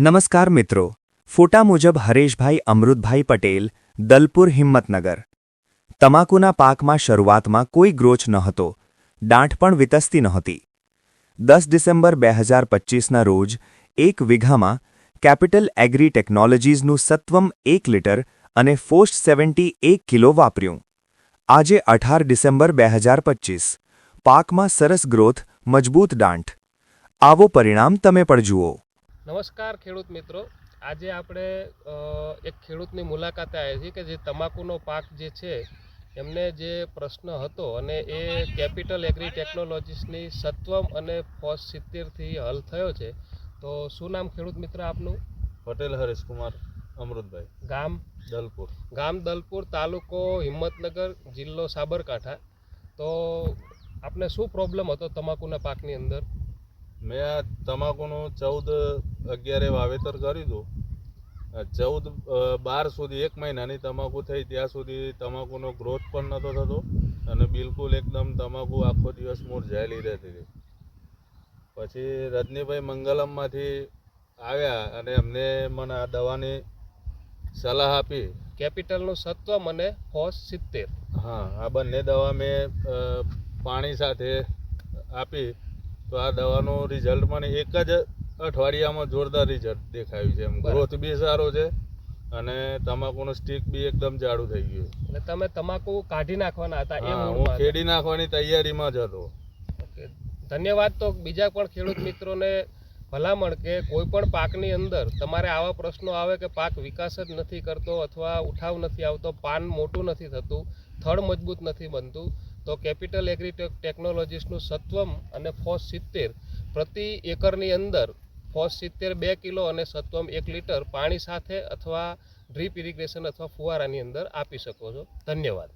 નમસ્કાર મિત્રો. ફોટા મુજબ હરેશભાઈ, અમૃતભાઈ પટેલ, દલપુર હિંમતનગર. તમાકુના પાકમાં શરૂઆતમાં કોઈ ગ્રોચ નહોતો. દાંઠ પણ વિતસતી નહોતી. દસ ડિસેમ્બર બે હજાર પચ્ચીસના રોજ એક વીઘામાં કેપિટલ એગ્રી ટેકનોલોજીઝનું સત્વમ એક લિટર અને ફોસ્ટ સેવન્ટી એક કિલો વાપર્યું. આજે અઢાર ડિસેમ્બર બે હજાર પચ્ચીસ પાકમાં સરસ ગ્રોથ, મજબૂત દાંઠ આવો પરિણામ તમે પણ જુઓ. નમસ્કાર ખેડૂત મિત્રો. આજે આપણે એક ખેડૂતની મુલાકાતે આવ્યા છીએ કે જે તમાકુનો પાક જે છે એમને જે પ્રશ્ન હતો અને એ કેપિટલ એગ્રી ટેકનોલોજીસની સત્વમ અને ફોસ સિત્તેરથી હલ થયો છે. તો શું નામ ખેડૂત મિત્ર આપનું? પટેલ હરેશકુમાર અમૃતભાઈ. ગામ? દલપુર. ગામ દલપુર તાલુકો હિંમતનગર જિલ્લો સાબરકાંઠા. તો આપને શું પ્રોબ્લેમ હતો તમાકુના પાકની અંદર? મેં આ તમાકુનું ચૌદ અગિયારે વાવેતર કર્યું હતું ચૌદ બાર સુધી એક મહિનાની તમાકુ થઈ ત્યાં સુધી તમાકુનો ગ્રોથ પણ નહોતો થતો અને બિલકુલ એકદમ તમાકુ આખો દિવસ મુરઝાયેલી રહેતી હતી. પછી રજનીભાઈ મંગલમમાંથી આવ્યા અને એમને મને આ દવાની સલાહ આપી. કેપિટલનું સત્વ મને ફોસ સિત્તેર. હા આ બંને દવા મેં પાણી સાથે આપી. તો આ દવાનું રિઝલ્ટ મને એક જ અઠવાડિયામાં જોરદાર રિઝલ્ટ દેખાયું છે એમ. ગ્રોથ બી સારો છે અને તમાકુનો સ્ટીક બી એકદમ જાડું થઈ ગયું. એટલે તમે તમાકુ કાઢી નાખવાના હતા એ હું ખેડી નાખવાની તૈયારીમાં જ હતો. ધન્યવાદ તો બીજા પણ ખેડૂત મિત્રોને ભલામણ કે કોઈ પણ પાકની અંદર તમારે આવા પ્રશ્નો આવે કે પાક વિકાસ જ નથી કરતો અથવા ઉઠાવ નથી આવતો, પાન મોટું નથી થતું, થડ મજબૂત નથી બનતું, તો કેપિટલ એગ્રીટેક ટેકનોલોજીસનું સત્વમ અને ફોસ સિત્તેર. પ્રતિ એકરની અંદર ફોસ સિત્તેર બે કિલો અને સત્વમ એક લીટર પાણી સાથે અથવા ડ્રીપ ઇરિગેશન અથવા ફુવારાની અંદર આપી શકો છો. ધન્યવાદ.